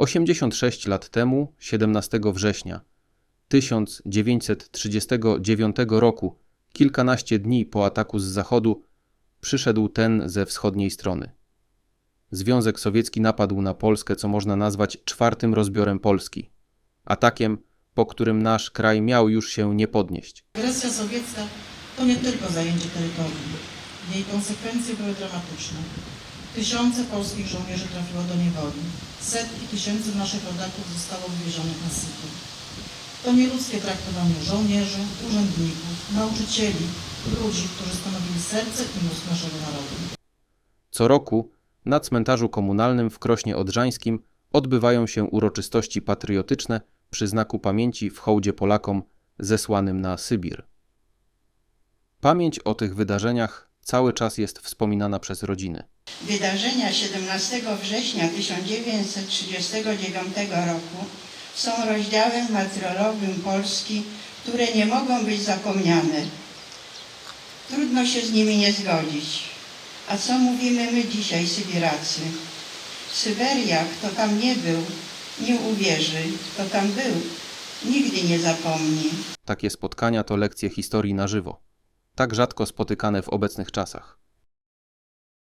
86 lat temu, 17 września 1939 roku, kilkanaście dni po ataku z zachodu, przyszedł ten ze wschodniej strony. Związek Sowiecki napadł na Polskę, co można nazwać czwartym rozbiorem Polski. Atakiem, po którym nasz kraj miał już się nie podnieść. Agresja sowiecka to nie tylko zajęcie terytorium. Jej konsekwencje były dramatyczne. Tysiące polskich żołnierzy trafiło do niewoli. Setki tysięcy naszych rodaków zostało wywiezionych na Sybir. To nieludzkie traktowanie żołnierzy, urzędników, nauczycieli, ludzi, którzy stanowili serce i mózg naszego narodu. Co roku na cmentarzu komunalnym w Krośnie Odrzańskim odbywają się uroczystości patriotyczne przy znaku pamięci w hołdzie Polakom zesłanym na Sybir. Pamięć o tych wydarzeniach cały czas jest wspominana przez rodziny. Wydarzenia 17 września 1939 roku są rozdziałem martyrologium Polski, które nie mogą być zapomniane. Trudno się z nimi nie zgodzić. A co mówimy my dzisiaj, Sybiracy? Syberia, kto tam nie był, nie uwierzy, kto tam był, nigdy nie zapomni. Takie spotkania to lekcje historii na żywo, tak rzadko spotykane w obecnych czasach.